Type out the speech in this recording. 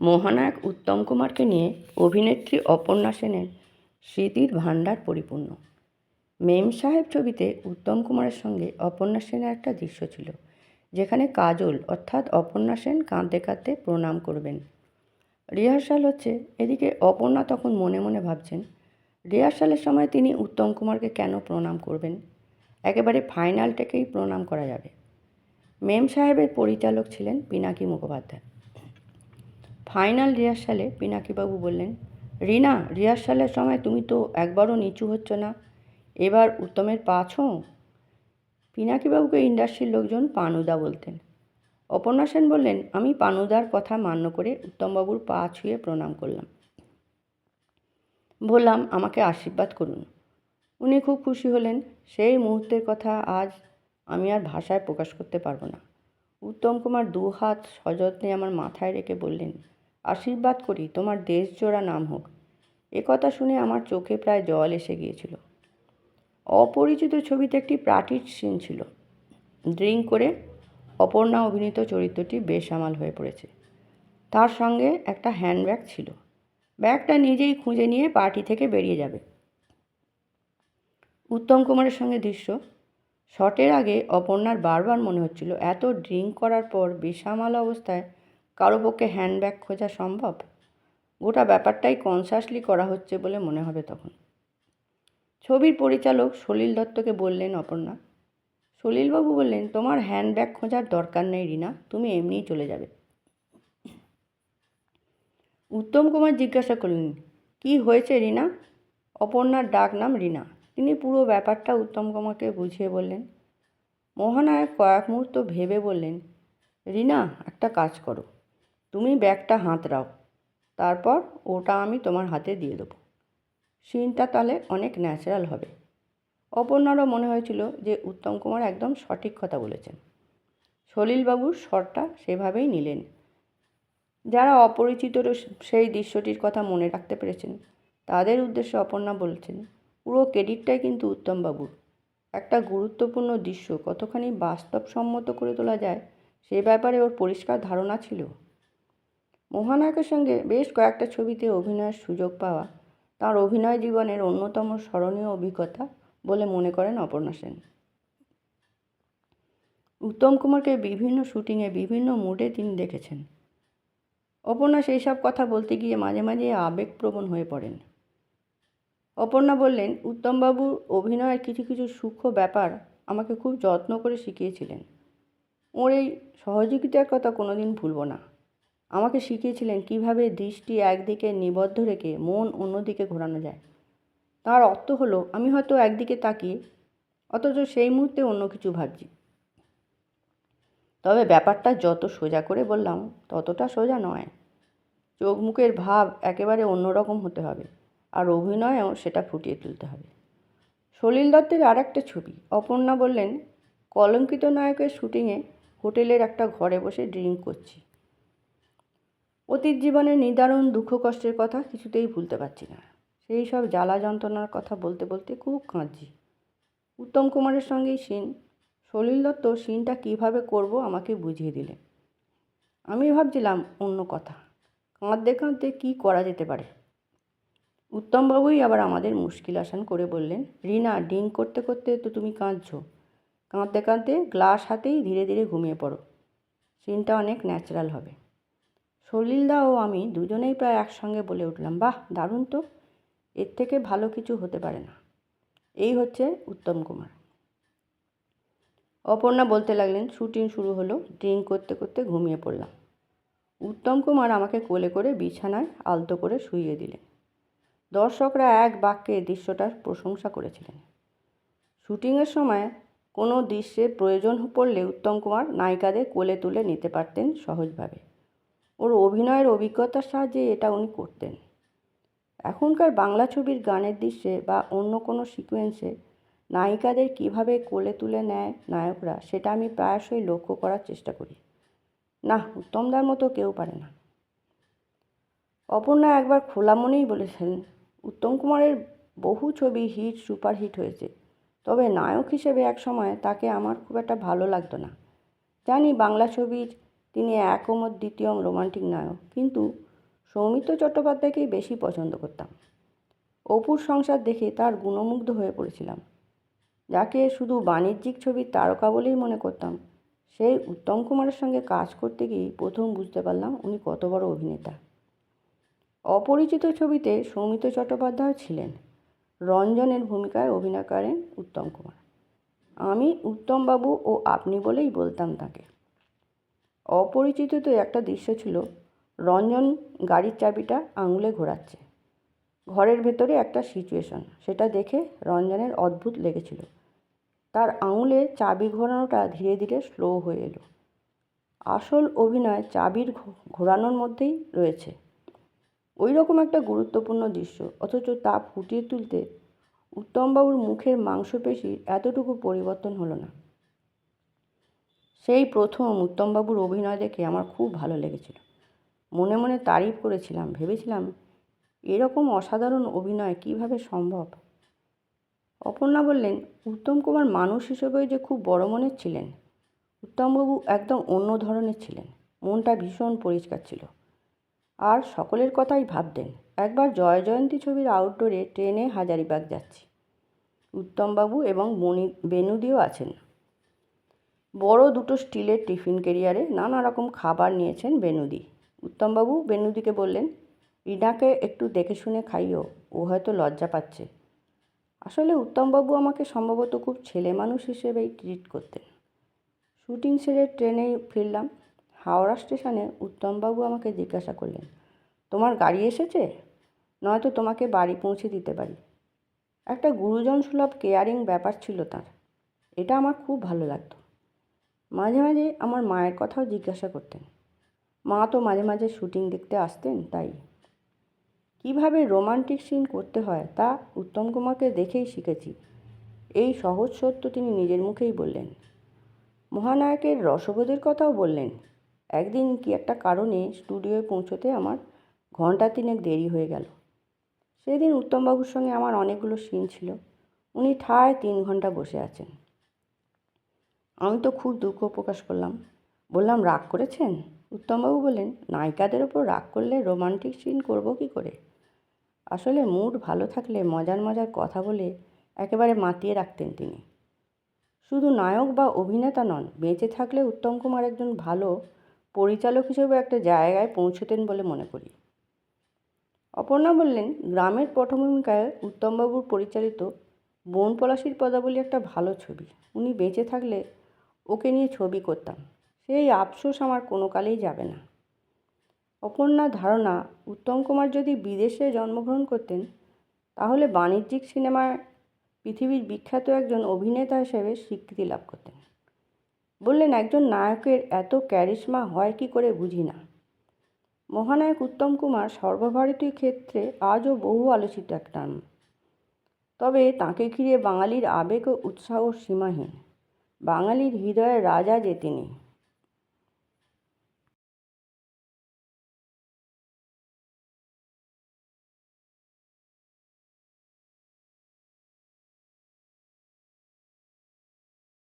মহানায়ক উত্তম কুমারকে নিয়ে অভিনেত্রী অপর্ণা সেনের স্মৃতির ভাণ্ডার পরিপূর্ণ। মেম সাহেব ছবিতে উত্তম কুমারের সঙ্গে অপর্ণা সেনের একটা দৃশ্য ছিল, যেখানে কাজল অর্থাৎ অপর্ণা সেন কাঁদতে কাঁদতে প্রণাম করবেন। রিহার্সাল হচ্ছে, এদিকে অপর্ণা তখন মনে মনে ভাবছেন, রিহার্সালের সময় তিনি উত্তম কুমারকে কেন প্রণাম করবেন? একেবারে ফাইনালটাকেই প্রণাম করা যাবে। মেম সাহেবের পরিচালক ছিলেন পিনাকি মুখোপাধ্যায়। ফাইনাল রিহার্সালে পিনাকিবাবু বললেন, রিনা, রিহার্সালের সময় তুমি তো একবারও নিচু হচ্ছ না। এবার উত্তমের পা ছোঁও পিনাকিবাবুকে ইন্ডাস্ট্রির লোকজন পানুদা বলতেন। অপর্ণা সেন বললেন, আমি পানুদার কথা মান্য করে উত্তমবাবুর পা ছুঁয়ে প্রণাম করলাম। বললাম, আমাকে আশীর্বাদ করুন। উনি খুব খুশি হলেন। সেই মুহূর্তের কথা আজ আমি আর ভাষায় প্রকাশ করতে পারব না। উত্তম কুমার দু হাত সযত্নে আমার মাথায় রেখে বললেন আশীর্বাদ করি, তোমার দেশ জোড়া নাম হোক। এ কথা শুনে আমার চোখে প্রায় জল এসে গিয়েছিল। অপরিচিত ছবিতে একটি প্রাটির সিন ছিল। ড্রিঙ্ক করে অপর্ণা অভিনীত চরিত্রটি বেসামাল হয়ে পড়েছে। তার সঙ্গে একটা হ্যান্ডব্যাগ ছিল। ব্যাগটা নিজেই খুঁজে নিয়ে পার্টি থেকে বেরিয়ে যাবে। উত্তম কুমারের সঙ্গে দৃশ্য। শটের আগে অপর্ণার বারবার মনে হচ্ছিল, এত ড্রিঙ্ক করার পর বেসামাল অবস্থায় কারও পক্ষে হ্যান্ডব্যাগ খোঁজা সম্ভব? গোটা ব্যাপারটাই কনসাসলি করা হচ্ছে বলে মনে হবে তখন। ছবির পরিচালক সলিল দত্তকে বললেন, অপর্ণা, সলিলবাবু বললেন, তোমার হ্যান্ডব্যাগ খোঁজার দরকার নেই, রিনা। তুমি এমনিই চলে যাবে। উত্তম কুমার জিজ্ঞাসা করলেন, কি হয়েছে, রিনা? অপর্ণার ডাক নাম রিনা। তিনি পুরো ব্যাপারটা উত্তম কুমারকে বুঝিয়ে বললেন। মহানায়ক কয়েক মুহূর্ত ভেবে বললেন, রিনা, একটা কাজ করো। তুমি ব্যাগটা হাতড়াও তারপর ওটা আমি তোমার হাতে দিয়ে দেবো। সিনটা তাহলে অনেক ন্যাচারাল হবে। অপর্ণারও মনে হয়েছিল যে উত্তম কুমার একদম সঠিক কথা বলেছেন। সলিলবাবুর স্বরটা সেভাবেই নিলেন। যারা অপরিচিত সেই দৃশ্যটির কথা মনে রাখতে পেরেছেন, তাদের উদ্দেশ্যে অপর্ণা বলছেন, পুরো ক্রেডিটটাই কিন্তু উত্তমবাবুর। একটা গুরুত্বপূর্ণ দৃশ্য কতখানি বাস্তবসম্মত করে তোলা যায়, সে ব্যাপারে ওর পরিষ্কার ধারণা ছিল। মহানায়কের সঙ্গে বেশ কয়েকটা ছবিতে অভিনয়ের সুযোগ পাওয়া তার অভিনয় জীবনের অন্যতম স্মরণীয় অভিজ্ঞতা বলে মনে করেন অপর্ণা সেন। উত্তম কুমারকে বিভিন্ন শুটিংয়ে বিভিন্ন মুডে তিনি দেখেছেন। অপর্ণা সেই সব কথা বলতে গিয়ে মাঝে মাঝে আবেগপ্রবণ হয়ে পড়েন। অপর্ণা বললেন উত্তমবাবুর অভিনয়ের কিছু কিছু সূক্ষ্ম ব্যাপার আমাকে খুব যত্ন করে শিখিয়েছিলেন। ওর এই সহযোগিতার কথা কোনোদিন ভুলব না। আমাকে শিখিয়েছিলেন কীভাবে দৃষ্টি একদিকে নিবদ্ধ রেখে মন অন্যদিকে ঘোরানো যায়। তার অর্থ হলো, আমি হয়তো একদিকে তাকিয়ে, অথচ সেই মুহূর্তে অন্য কিছু ভাবছি। তবে ব্যাপারটা যত সোজা করে বললাম, ততটা সোজা নয়। চোখ মুখের ভাব একেবারে অন্যরকম হতে হবে, আর অভিনয়েও সেটা ফুটিয়ে তুলতে হবে। সলিল দত্তের আর একটা ছবি, অপর্ণা বললেন, কলঙ্কিত নায়কের শুটিংয়ে হোটেলের একটা ঘরে বসে ড্রিঙ্ক করছি। অতীত জীবনের নিদারুণ দুঃখ কষ্টের কথা কিছুতেই ভুলতে পারছি না। সেই সব জ্বালা যন্ত্রণার কথা বলতে বলতে খুব কাঁদছি। উত্তম কুমারের সঙ্গেই সিন, সলিল দত্ত সিনটা কীভাবে করব আমাকে বুঝিয়ে দিলেন আমি ভাবছিলাম অন্য কথা। কাঁদতে কাঁদতে কী করা যেতে পারে? উত্তমবাবুই আবার আমাদের মুশকিল আসান করে বললেন, রিনা, ডিং করতে করতে তো তুমি কাঁদছো। কাঁদতে কাঁদতে গ্লাস হাতেই ধীরে ধীরে ঘুমিয়ে পড়ো। সিনটা অনেক ন্যাচারাল হবে। সলিলদা ও আমি দুজনেই প্রায় একসঙ্গে বলে উঠলাম, বাহ, দারুণ তো। এর থেকে ভালো কিছু হতে পারে না। এই হচ্ছে উত্তম কুমার। অপর্ণা বলতে লাগলেন, শুটিং শুরু হলো, ড্রিঙ্ক করতে করতে ঘুমিয়ে পড়লাম। উত্তম কুমার আমাকে কোলে করে বিছানায় আলতো করে শুইয়ে দিলেন। দর্শকরা এক বাক্যে দৃশ্যটার প্রশংসা করেছিলেন। শুটিংয়ের সময় কোনো দৃশ্যের প্রয়োজন পড়লে উত্তম কুমার নায়িকাদের কোলে তুলে নিতে পারতেন সহজভাবে। ওর অভিনয়ের অভিজ্ঞতার সাহায্যে এটা উনি করতেন। এখনকার বাংলা ছবির গানের দৃশ্যে বা অন্য কোনো সিকোয়েন্সে নায়িকাদের কীভাবে কোলে তুলে নেয় নায়করা, সেটা আমি প্রায়শই লক্ষ্য করার চেষ্টা করি। না, উত্তমদার মতো কেউ পারে না। অপর্ণা একবার খোলা মনেই বলেছেন, উত্তম কুমারের বহু ছবি হিট সুপার হিট হয়েছে। তবে নায়ক হিসেবে এক সময় তাকে আমার খুব একটা ভালো লাগতো না। জানি বাংলা ছবির তিনি একমত দ্বিতীয়ম রোমান্টিক নায়ক। কিন্তু সৌমিত্র চট্টোপাধ্যায়কেই বেশি পছন্দ করতাম। অপুর সংসার দেখে তার গুণমুগ্ধ হয়ে পড়েছিলাম। যাকে শুধু বাণিজ্যিক ছবির তারকা বলেই মনে করতাম, সেই উত্তম কুমারের সঙ্গে কাজ করতে গিয়ে প্রথম বুঝতে পারলাম উনি কত বড় অভিনেতা। অপরিচিত ছবিতে সৌমিত্র চট্টোপাধ্যায় ছিলেন। রঞ্জনের ভূমিকায় অভিনয় করেন উত্তম কুমার। আমি উত্তমবাবু ও আপনি বলেই বলতাম তাকে। অপরিচিততে একটা দৃশ্য ছিল। রঞ্জন গাড়ির চাবিটা আঙুলে ঘোরাচ্ছে। ঘরের ভেতরে একটা সিচুয়েশন সেটা দেখে রঞ্জনের অদ্ভুত লেগেছিল। তার আঙুলে চাবি ঘোরানোটা ধীরে ধীরে স্লো হয়ে এলো। আসল অভিনয় চাবির ঘোরানোর মধ্যেই রয়েছে। ওই রকম একটা গুরুত্বপূর্ণ দৃশ্য, অথচ তা ফুটিয়ে তুলতে উত্তমবাবুর মুখের মাংসপেশির এতটুকু পরিবর্তন হলো না। সেই প্রথম উত্তমবাবুর অভিনয় দেখে আমার খুব ভালো লেগেছিল। মনে মনে তারিফ করেছিলাম, ভেবেছিলাম, এরকম অসাধারণ অভিনয় কীভাবে সম্ভব? অপর্ণা বললেন, উত্তম কুমার মানুষ হিসেবেও যে খুব বড় মনের ছিলেন। উত্তমবাবু একদম অন্য ধরনের ছিলেন। মনটা ভীষণ পরিষ্কার ছিল। আর সকলের কথাই ভাবতেন, একবার জয় জয়ন্তী ছবির আউটডোরে ট্রেনে হাজারিবাগ যাচ্ছি। উত্তমবাবু এবং বনি বেনুদিও আছেন। বড় দুটো স্টিলের টিফিন কেরিয়ারে নানা রকম খাবার নিয়েছেন বেনুদি। উত্তমবাবু বেনুদিকে বললেন, রিনাকে একটু দেখে শুনে খাইও, ও হয়তো লজ্জা পাচ্ছে। আসলে উত্তমবাবু আমাকে সম্ভবত খুব ছেলে মানুষ হিসেবেই ট্রিট করতেন। শুটিং সেরে ট্রেনে ফিরলাম। হাওড়া স্টেশনে উত্তমবাবু আমাকে জিজ্ঞাসা করলেন, তোমার গাড়ি এসেছে? নয়তো তোমাকে বাড়ি পৌঁছে দিতে পারি? একটা গুরুজন সুলভ কেয়ারিং ব্যাপার ছিল তার। এটা আমার খুব ভালো লাগতো। মাঝে মাঝে আমার মায়ের কথাও জিজ্ঞাসা করতেন। মা তো মাঝে মাঝে শুটিং দেখতে আসতেন, তাই। কীভাবে রোমান্টিক সিন করতে হয় তা উত্তম কুমারকে দেখেই শিখেছি। এই সহজ সত্য তিনি নিজের মুখেই বললেন। মহানায়কের রসবোধের কথাও বললেন। একদিন কি একটা কারণে স্টুডিওয়ে পৌঁছতে আমার ঘণ্টা তিনেক দেরি হয়ে গেল। সেদিন উত্তমবাবুর সঙ্গে আমার অনেকগুলো সিন ছিল। উনি ঠায় তিন ঘণ্টা বসে আছেন। আমি তো খুব দুঃখ প্রকাশ করলাম। বললাম, রাগ করেছেন? উত্তমবাবু বললেন, নায়িকাদের ওপর রাগ করলে রোমান্টিক সিন করব কি করে? আসলে মুড ভালো থাকলে মজার মজার কথা বলে একেবারে মাতিয়ে রাখতেন তিনি। শুধু নায়ক বা অভিনেতা নন, বেঁচে থাকলে উত্তম কুমার একজন ভালো পরিচালক হিসেবে একটা জায়গায় পৌঁছতেন বলে মনে করি। অপর্ণা বললেন, গ্রামের পটভূমিকায় উত্তমবাবুর পরিচালিত বন পলাশির পদাবলী একটা ভালো ছবি। উনি বেঁচে থাকলে ওকে নিয়ে ছবি করতাম। সেই আফসোস আমার কোনো কালেই যাবে না। অপর্ণার ধারণা, উত্তম কুমার যদি বিদেশে জন্মগ্রহণ করতেন, তাহলে বাণিজ্যিক সিনেমায় পৃথিবীর বিখ্যাত একজন অভিনেতা হিসেবে স্বীকৃতি লাভ করতেন। বললেন, একজন নায়কের এত ক্যারিশমা হয় কি করে বুঝি না। মহানায়ক উত্তম কুমার সর্বভারতীয় ক্ষেত্রে আজও বহু আলোচিত একটা নাম। তবে তাঁকে ঘিরে বাঙালির আবেগ ও উৎসাহ সীমাহীন। বাঙালির হৃদয়ের রাজা যে তিনি।